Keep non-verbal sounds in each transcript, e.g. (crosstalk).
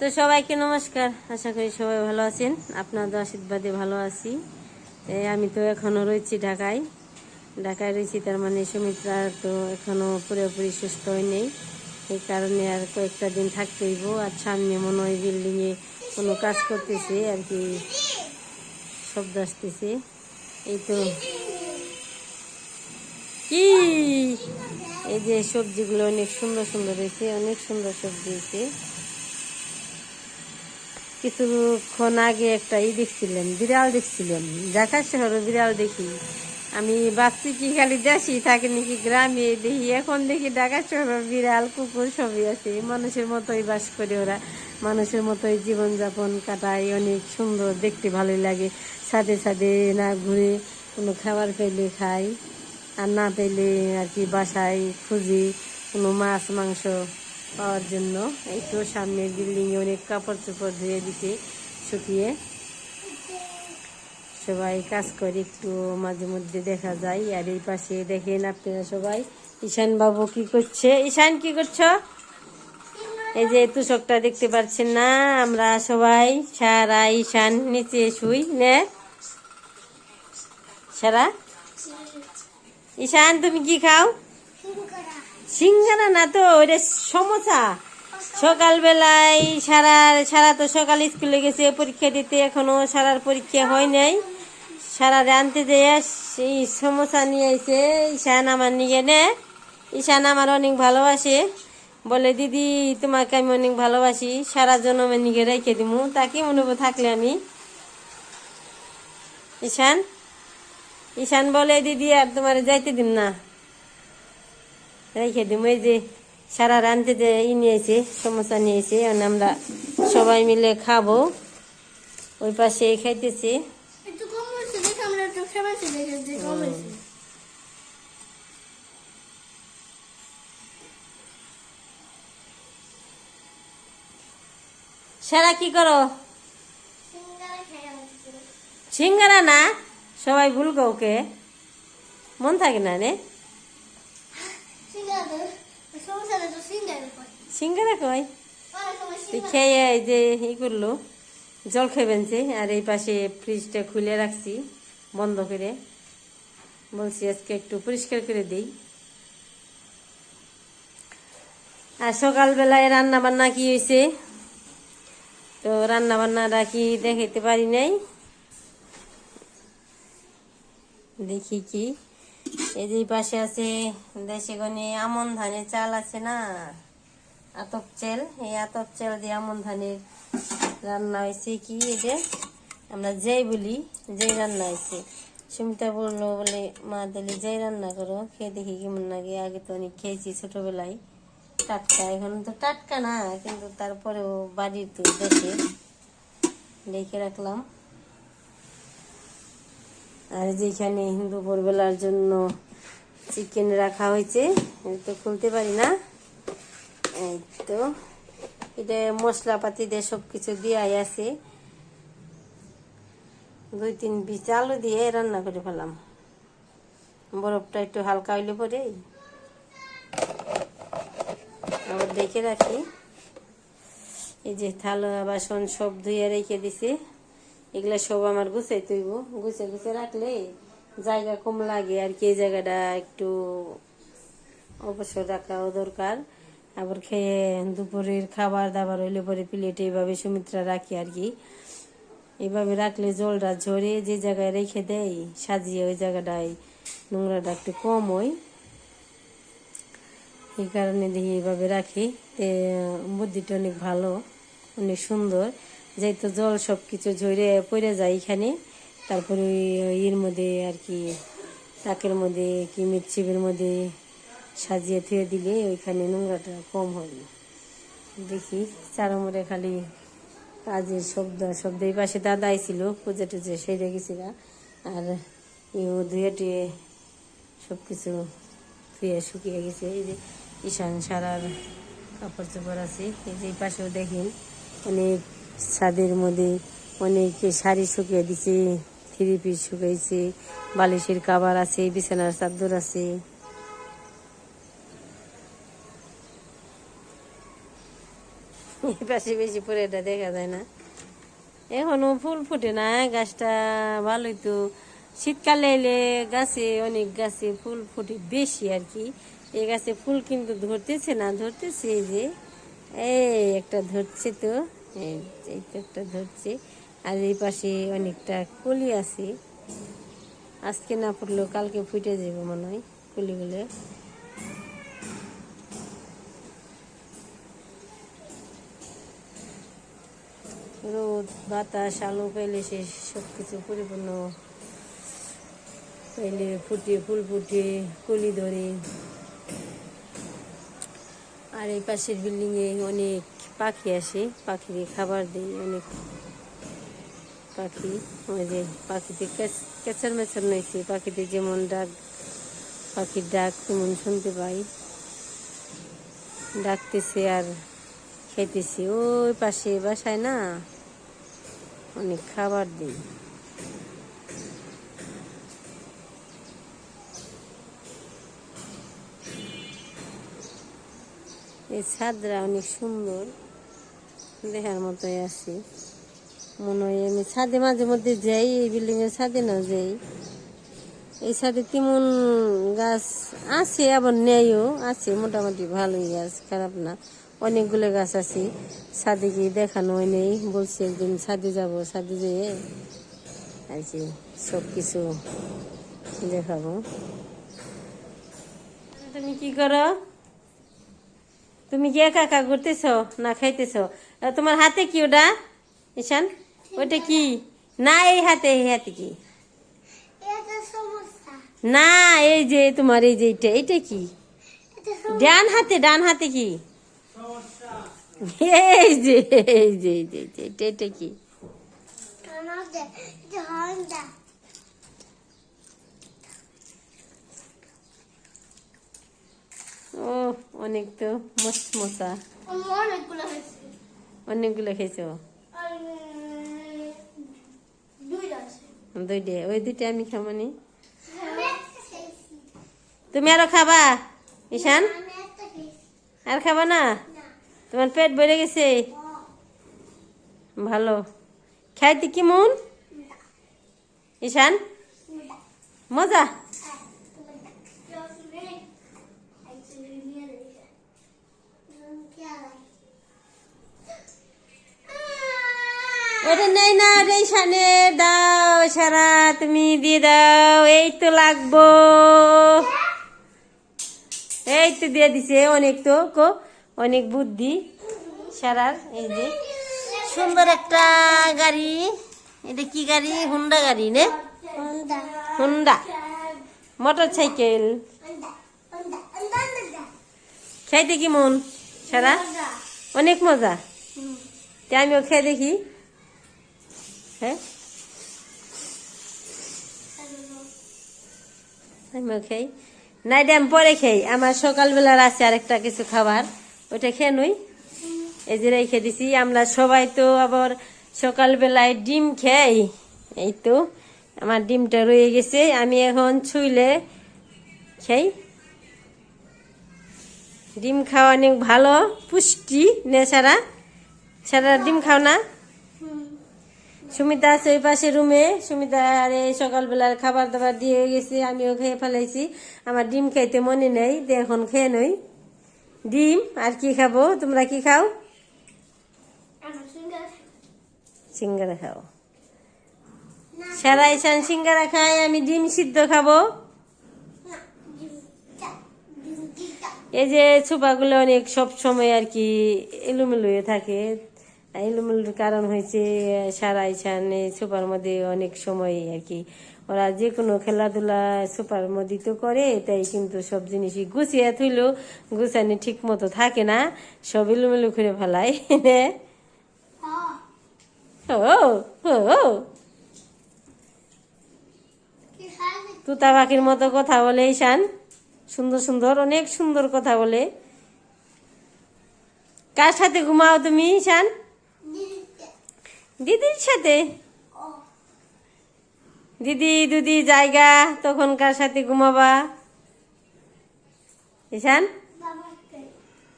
তো সবাইকে নমস্কার। আশা করি সবাই ভালো আছেন। আপনাদের আশীর্বাদে ভালো আছি। আমি তো এখনও রয়েছি ঢাকায়। ঢাকায় রয়েছি, তার মানে সুমিত্রা তো এখনও পুরোপুরি সুস্থ হয় নেই। এই কারণে আর কয়েকটা দিন থাকতে হইব। আর সামনে মনে হয় বিল্ডিংয়ে কোনো কাজ করতেছে, আর কি শব্দ আসতেছে। এই তো। কি? এই যে সবজিগুলো অনেক সুন্দর সুন্দর হয়েছে, অনেক সুন্দর সবজি হয়েছে। কিছুক্ষণ আগে একটা ই দেখছিলেন, বিড়াল দেখছিলেন। ঢাকা শহরে বিড়াল দেখি। আমি ভাবছি কি খালি দেশি থাকে নাকি গ্রামে দেখি। এখন দেখি ঢাকা শহরে বিড়াল, কুকুর সবই আছে। মানুষের মতোই বাস করে ওরা। মানুষের মতোই জীবনযাপন কাটায়, অনেক সুন্দর, দেখতে ভালোই লাগে। সাথে সাথে না ঘুরে কোনো খাবার পেলে খাই, আর না পেলে আর কি বাসায় খুঁজি কোনো মাছ, মাংস। পাওয়ার জন্য। এই তো সামনে বিল্ডিংয়ে অনেক কাপড় চোপড় ধুয়ে দিতে, শুকিয়ে। সবাই কাজ করে, একটু মাঝে মধ্যে দেখা যায়। আর এই পাশে দেখেন আপনারা সবাই। ঈশান বাবু কি করছে? ঈশান, কি করছ? এই যে তুষকটা দেখতে পাচ্ছেন না, আমরা সবাই। সারা ঈশান, নিচে শুই, নে। সারা? ঈশান, তুমি কি খাও? সিঙ্গারা না তো ওটা সমোসা। সকালবেলায় সারা সারা তো সকাল স্কুলে গেছে, পরীক্ষা দিতে এখনও সারার পরীক্ষা হয় নাই। সারা আনতে যেয়ে সেই সমোসা নিয়ে এসে ঈশান আমার নিয়ে নে। ঈশান আমার অনেক ভালোবাসে। বলে, দিদি, তোমাকে আমি অনেক ভালোবাসি, সারা জন্মের নিয়ে রেখে দিমু। তাকে মনে থাকলে আমি? ঈশান? ঈশান বলে, দিদি, আর তোমার যাইতে দিন না। রেখে এই যে সারা রানতে যে ই নিয়েছে সমস্যা নিয়েছে এখন আমরা সবাই মিলে খাব। ওই পাশে খাইতেছি। সারা কি করো? সিঙ্গারা না? সবাই ভুল কাউকে। মন থাকে না রে সিঙ্গারা তো সমস্যা না তো সিঙ্গারা কয় খেয়ে এই যে ই করল জল খেবেনছে আর এই পাশে ফ্রিজটা খুলে রাখছি বন্ধ করে। বলছি আজকে একটু পরিষ্কার করে দিই। আর সকালবেলায় রান্না বান্না কি হয়েছে? তো রান্না বান্নাটা কি দেখাইতে পারি নাই। দেখি কি। এই যে পাশে আছে দেশে গনে, আমন ধানের চাল আছে না? আতপ চাল, এই আতপ চাল দিয়ে আমন ধানের রান্না হয়েছে কি এই যে? আমরা যেই বলি, যেই রান্না হয়েছে। সুমিতা বলল বলে, মা তাহলে যেই রান্না করো, খেয়ে দেখি কেমন লাগে? আগে তো অনেক খেয়েছি ছোটবেলায়। টাটকা, এখন তো টাটকা না, কিন্তু তারপরেও বাড়ির তো দেখে রাখলাম। আর যেখানে দুপুরবেলার জন্য চিকেন রাখা হয়েছে তো খুলতে পারি না। এই তো, এটা মশলাপাতি দিয়ে সব কিছু দেওয়াই আছে। দুই তিন পিস আলু দিয়ে রান্না করে ফেলাম। বরফটা একটু হালকা হইলে পরে। আবার দেখে রাখি। এই যে থালা, বাসন সব ধুয়ে রেখে দিছে। এগুলা সব আমার গুছাই তৈব গুছে গুছে রাখলে জায়গা কম লাগে আর কি, এই জায়গাটা একটু অবসর রাখাও দরকার। আবার খেয়ে দুপুরের খাবার দাবার হইলে পরে প্লেটে এইভাবে সুমিত্রা রাখি আর কি। এইভাবে রাখলে জলটা ঝরে যে জায়গায় রেখে দেয়, সাজিয়ে ওই জায়গাটায় নোংরাটা একটু কম হয়। এই কারণে দেখি এইভাবে রাখি। বুদ্ধিটা অনেক ভালো, অনেক সুন্দর। যেহেতু জল সব কিছু ঝরে পড়ে যায় এখানে, তারপরে ওই এর মধ্যে আর কি, তাকের মধ্যে কি মিটচিপের মধ্যে সাজিয়ে থুয়ে দিলে ওইখানে নোংরাটা কম হয় দেখি, চারমরে খালি কাজের শব্দ শব্দ। এই পাশে দাদা ছিল পুজো টুজো সেরে গেছিল, আর ইউ ধুয়ে টুয়ে সব কিছু ধুয়ে শুকিয়ে গেছে। এই যে ঈশান সারার কাপড় চোপড় আছে, এই যে এই পাশেও দেখেন, অনেক ছাদের মধ্যে অনেক শাড়ি শুকিয়ে দিছে, থ্রি পিস শুকাইছে, বালিশের কাবার আছে, বিছানার চাদর আছে। পাশে বেশি পরে এটা দেখা যায় না। এখনও ফুল ফুটে না, গাছটা ভালোই তো। শীতকালে এলে গাছে অনেক গাছে ফুল ফুটে বেশি আর কি। এই গাছে ফুল কিন্তু ধরতেছে না, ধরতেছে যে, এই একটা ধরছে তো। এই একটা ধরছে। আর এই পাশে অনেকটা কলি আছে। আজকে না ফুটলেও কালকে ফুটে যাবে মনে হয় কলিগুলো। রোদ, বাতাস, আলো পেলে সে সব কিছু পরিপূর্ণ পেলে ফুটে, ফুল ফুটে, কলি ধরে। আর এই পাশের বিল্ডিং এ অনেক পাখি আসে পাখিদের খাবার দিই অনেক। পাখি, ওই যে পাখিতে কেচার মেচার নইছে, পাখিতে যেমন ডাক, পাখির ডাক তেমন শুনতে পাই। ডাকতেছে আর খেতেছে ওই পাশে বাসায় না, অনেক খাবার দিই। এই ছাদরা অনেক সুন্দর। দেখার মতোই আছে। মনে হয় আমি ছাদে মাঝে মধ্যে যাই, এই বিল্ডিং এর ছাদে না যাই। এই ছাদে তেমন গাছ আছে, আবার নেইও আছে, মোটামুটি ভালোই গাছ, খারাপ না। অনেকগুলো গাছ আছে, ছাদে গিয়ে দেখানো নেই। বলছি একদিন ছাদে যাব, ছাদে যেয়ে আর কি সব কিছু দেখাবো। তুমি কি করো? তুমি কি একা একা ঘুরতেছ না খাইতেছ? তোমার হাতে কি ওটা? ঈশান ওটা কি? না এই হাতে এই হাতে কি? না এই যে তোমার এই যে এটা এটা কি ডান হাতে ডান হাতে কি? এই যে এই যে এই যে এটা এটা কি ও অনেক তো মস্ত মশা অনেকগুলো হয়েছে। অনেকগুলো খেয়েছো? দুইটা। ওই দুইটা আমি খামানি তুমি আরও খাবা, ঈশান? আর খাবা না? তোমার পেট ভরে গেছে? ভালো। খাইতে কি মন? ঈশান? মজা? আহ! নেই না ওটা ঈশানে দাও সারা তুমি দিয়ে দাও এই তো লাগবো। এই তো দিয়ে দিছে অনেক তো কো অনেক বুদ্ধি। সারার এই যে। সুন্দর একটা গাড়ি। এটা কি গাড়ি? হুন্ডা গাড়ি নে. হুন্ডা। Motorcycle. খাইতে কি মন সারা অনেক মজা। হুম। তা আমিও খেয়ে দেখি। হ্যাঁ আমিও খাই নাই ড্যাম পরে খাই। আমার সকালবেলার আছে আরেকটা কিছু খাবার। ওইটা খেয়ে নই। এই যে রেখে দিছি। আমরা সবাই তো আবার সকালবেলায় ডিম খাই। এই তো আমার ডিমটা রয়ে গেছে। আমি এখন ছুইলে খাই। ডিম খাওয়া অনেক ভালো। পুষ্টি নে সারা সারা ডিম খাও না। সুমিতা আছে ওই পাশে রুমে সুমিতা আর এই সকালবেলার খাবার দাবার দিয়ে গেছে আমিও খেয়ে ফেলাইছি। আমার ডিম খাইতে মনে নেই এখন খেয়ে নই। ডিম আর কি খাব? তোমরা কি খাও? সিঙ্গারা খাও। না সারা ইসান সিঙ্গারা খাই আমি ডিম সিদ্ধ খাব। এই যে ছোপাগুলো অনেক সব সময় আর কি এলোমেলো হয়ে থাকে। এলোমেলোর কারণ হয়েছে সারা ইসান এই ছোপার মধ্যে অনেক সময় আর কি। ওরা যে কোনো খেলাধুলা সুপার মধ্যে তো করে, তাই কিন্তু সব জিনিসই গুছিয়ে থইলেও গুছানি ঠিক মতো থাকে না, সব এলোমেলো করে খাবে তুতা পাখির মতো কথা বলে, ঈশান। সুন্দর সুন্দর, অনেক সুন্দর কথা বলে। কার সাথে ঘুমাও তুমি ডিমটা দিদির সাথে? দিদি, দুদি, জায়গা তখন কার সাথে ঘুমাবা। ঈশান?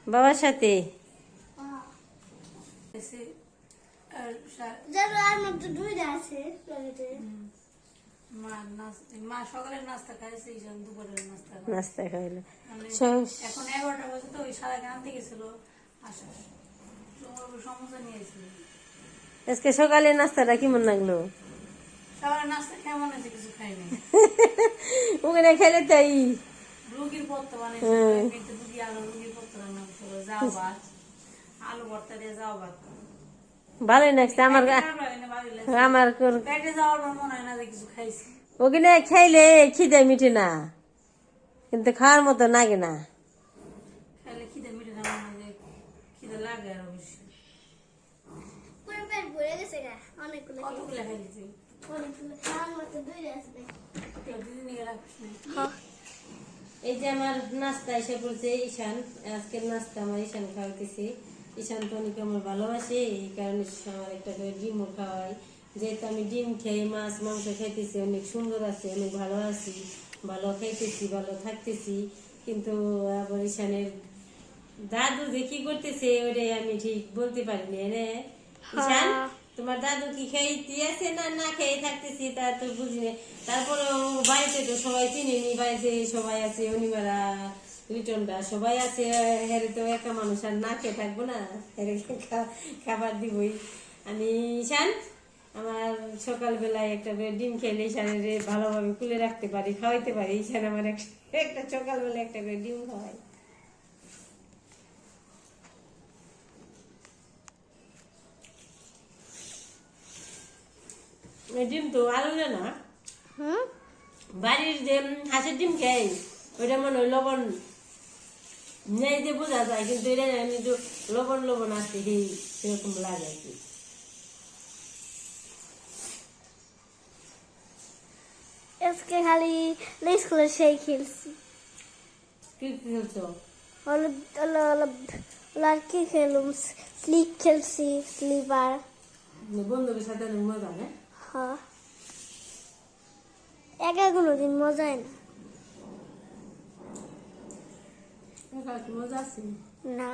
বাবার সাথে। নাস্তা খাইলো। এখন এগারোটা বাজে তো, ওই সারা আনতে গেছিল। আসা সমস্যা নিয়ে এসেছিল আজকে সকালে নাস্তাটা কেমন লাগল? (laughs) ওখানে খেলে তাই। (laughs) ভাত। ভালোই লাগছে আমার মনে হয় ওখানে খাইলে খিদে মিটে না কিন্তু খাওয়ার মতো লাগে না। খিদে মিটে না হয় খিদে লাগে আর অবশ্যই পুরো পেট ভরে গেছে গা অনেকগুলো কতগুলো খাইছি দিদিন রাখিস এই যে আমার নাস্তা এসে পড়ছে ঈশান আজকের নাস্তা আমার ঈশান খাওয়াইতেছি। ঈশান তো অনেক আমার ভালোবাসে এই কারণে আমার একটা করে ডিমও খাওয়াই যেহেতু আমি ডিম খেয়ে মাছ মাংস খাইতেছি অনেক সুন্দর আছে অনেক ভালো আছি ভালো খাইতেছি ভালো থাকতেছি। কিন্তু আবার ঈশানের দাদু যে কি করতেছে ওটাই আমি ঠিক বলতে পারিনি রে ঈশান? তোমার দাদু কি খেয়ে আছে না না খেয়ে থাকতেছি তা তো বুঝি না। তারপরে বাড়িতে তো সবাই চিনিনি, বাড়িতে সবাই আছে, অনিমারা লিটনটা সবাই আছে, হেরে তো একা মানুষ, আর না খেয়ে থাকব না। হেরে খাবার দিবই। আমি ঈশান, আমার সকালবেলায় একটা করে ডিম খেলে ঈশানের ভালোভাবে খুলে রাখতে পারি, খাওয়াইতে পারি। ঈশান আমার এক- একটা সকালবেলা একটা করে ডিম খাওয়াই ডিম তো আলু না। বাড়ির যে হাঁসের ডিম খাই ওইটা মনে হয় লবণ নেই যে বোঝা যায় কিন্তু এটা আমি তো লবণ লবণ আছে সেই সেরকম লাগে আর কি। আজকে খালি স্কুলে সেই খেলছি। কি খেলছো? হলো হলো হলো হলো আর কি খেলুম স্লিপ খেলছি স্লিপার। বন্ধুদের সাথে মজা না হ্যাঁ। একা কোনো দিন মজাই না। একা কি মজা আছে? না।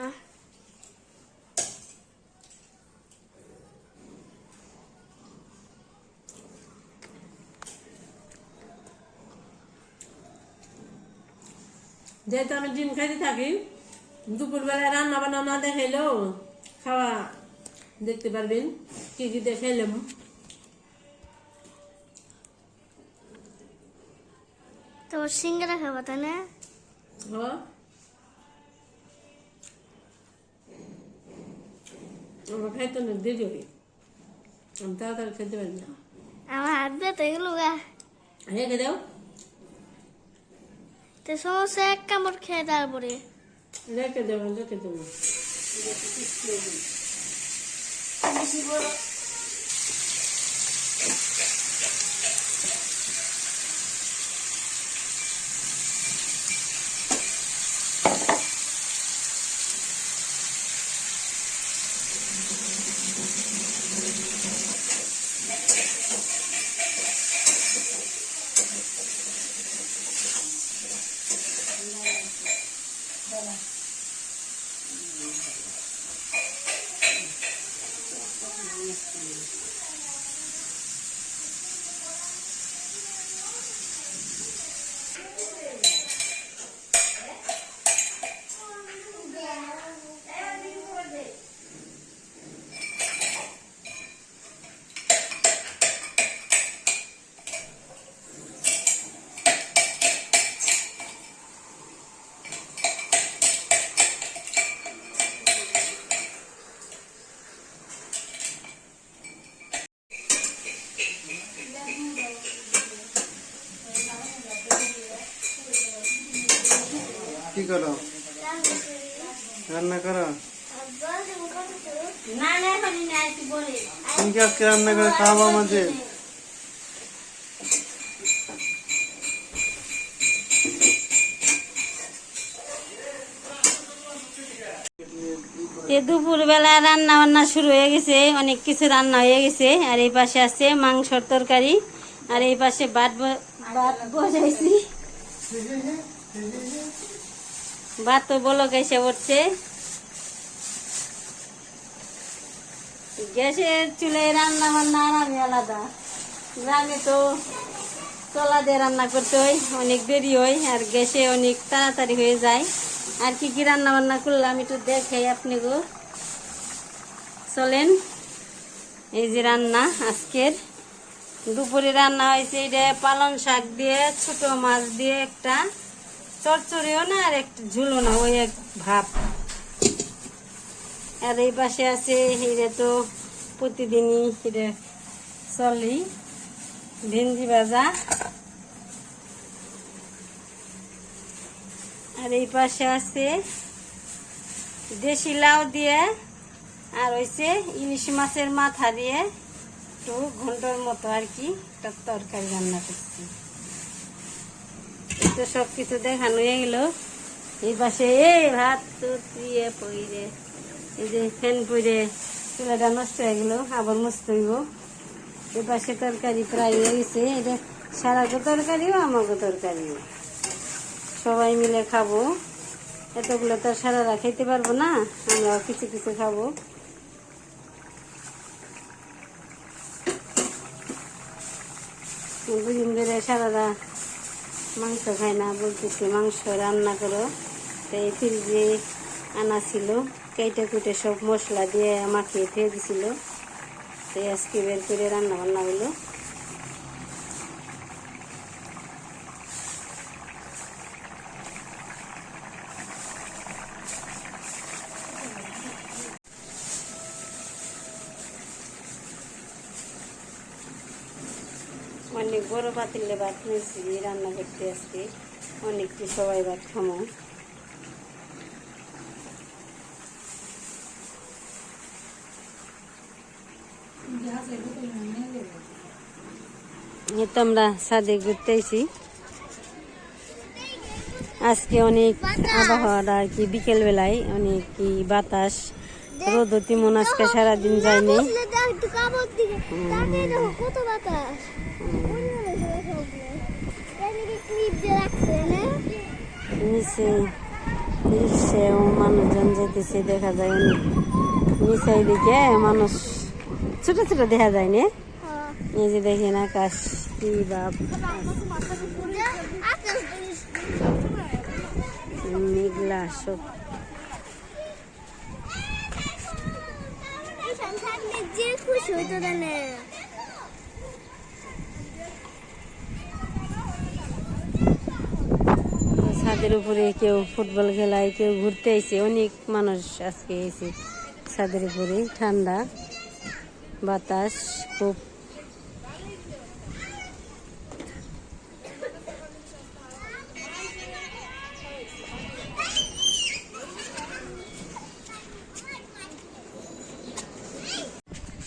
যেহেতু আমি ডিম খাইতে থাকি দুপুরবেলায় রান্না বান্না না দেখাইলেও খাওয়া দেখতে পারবেন কি কি দেখাইলাম। তোমার সিঙ্গারা খাব তাই না? হ্যাঁ। আমার খাইতে না দেরি হবে। আমি তাড়াতাড়ি খেতে পারি না। আমার হাত ব্যথা এগুলো গা। রেখে দাও। তো সমস্যা এক কামড় খেয়ে তারপরে। রেখে দেবো রেখে দেবো কি করো? রান্না করো? তুমি কি আজকে রান্না করে খাওয়াবো আমাদের? দুপুরবেলা রান্না বান্না শুরু হয়ে গেছে অনেক কিছু রান্না হয়ে গেছে। আর এই পাশে আছে মাংসর তরকারি আর এই পাশে ভাত ভাত বসাইছি। ভাত তো বলক এসে উঠছে। গ্যাসের চুলে রান্না বান্না আরামই আলাদা। গ্রামে তো চলা দিয়ে রান্না করতে হয়, অনেক দেরি হয় আর গ্যাসে অনেক তাড়াতাড়ি হয়ে যায়। আর কি কি রান্না বান্না করলাম একটু দেখে আপনি গো। চলেন, এই যে রান্না আজকের। দুপুরে রান্না হয়েছে এটা পালং শাক দিয়ে, ছোট মাছ দিয়ে একটা। চরচড়িও না আর একটা ঝুলো না, ওই এক ভাব। আর এই পাশে আছে হিরে তো প্রতিদিনই এটা চলি, ভেন্ডি ভাজা। আর এই পাশে আছে দেশি লাউ দিয়ে, আর হয়েছে ইলিশ মাছের মাথা দিয়ে, একটু ঘণ্টার মতো আর কি একটা তরকারি রান্না করছি। তো সব কিছু দেখানো হয়ে গেল। এই পাশে এই ভাত তো দিয়ে পইরে, এই যে ফ্যান পইরে চুলাটা নষ্ট হয়ে গেল, আবার মুছতে হইব। এই পাশে তরকারি প্রায় হয়ে গেছে এটা সারাগো তরকারিও আমাকে তরকারিও। সবাই মিলে খাব। এতগুলো তো সারারা খেতে পারব না আমরা কিছু কিছু খাব। দুদিন ধরে সারারা মাংস খাই না, বলতেছি মাংস রান্না করো। তো এই ফ্রিজে আনা ছিল, কেটে কুটে সব মশলা দিয়ে মাখিয়ে খেয়ে দিছিল। তো আজকে বের করে রান্না বান্না হলো। অনেক বড় পাতিলে ভাত নিয়েছি রান্না করতে আজকে অনেকটি সবাই ভাত খামো। তো আমরা সাদে ঘুরতে আইছি। আজকে অনেক আবহাওয়াটা আর কি বিকেল বেলায় অনেক কি বাতাস রোদ তেমন আজকে সারাদিন যায়নি। কত বাতাস। না নিচে নিচেও মানুষজন যেতেছে দেখা যায় অনেক নিচে দিকে মানুষ ছোট ছোট দেখা যায় নে? হ্যাঁ। এই যে দেখেন আকাশ কি বাপ। মেঘলা সব। যে খুশি হইতো জানে। ছাদের উপরে কেউ ফুটবল খেলায় কেউ ঘুরতে আইছে। অনেক মানুষ আজকে এসে ছাদের উপরে। ঠান্ডা বাতাস খুব।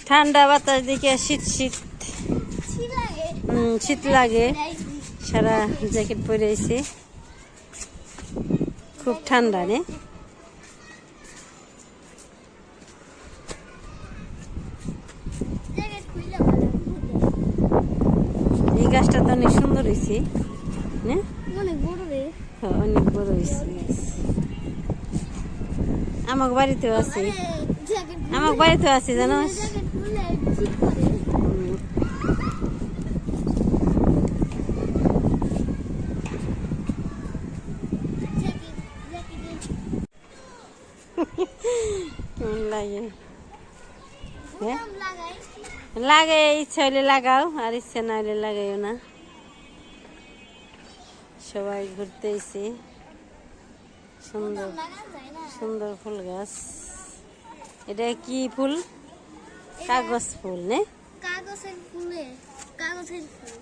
ঠান্ডা বাতাস দিকে শীত শীত। শীত লাগে। সারা জ্যাকেট পরে আইছে। খুব ঠান্ডা রে। এই গাছটা তো অনেক সুন্দর হয়েছে না? অনেক বড় রে। হ্যাঁ, অনেক বড় হয়েছে আমার বাড়িতেও আছে। আমার বাড়িতেও আছে জানো জ্যাকেট খুলে ঠিক করে জ্যাকেট জ্যাকেট কেমন লাগে লাগে ইচ্ছা হলে লাগাও আর ইচ্ছা না লাগাইও না। সবাই ঘুরতে এসে সুন্দর সুন্দর ফুল গাছ। এটা কি ফুল? কাগজ ফুল নে? কাগজের ফুলে কাগজের ফুল।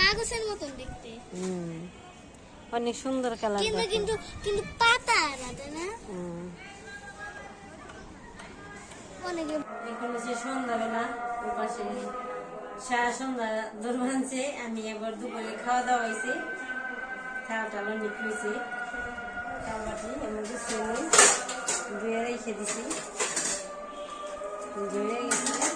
কাগজের মতন দেখতে। হুম। অনেক সুন্দর কালার কিন্তু কিন্তু কিন্তু পাতা আলাদা না? অনেকে এখন হচ্ছে সন্ধ্যাবেলা, ওই পাশে সারা সন্ধ্যা দৌড় ভাঙছে আমি এবার দুপুরে খাওয়া দাওয়া হয়েছে খাওয়া টালো অনেক হয়েছে খাওয়া এমন কিছু ধুয়ে রেখে দিছি। ধুয়ে গেছে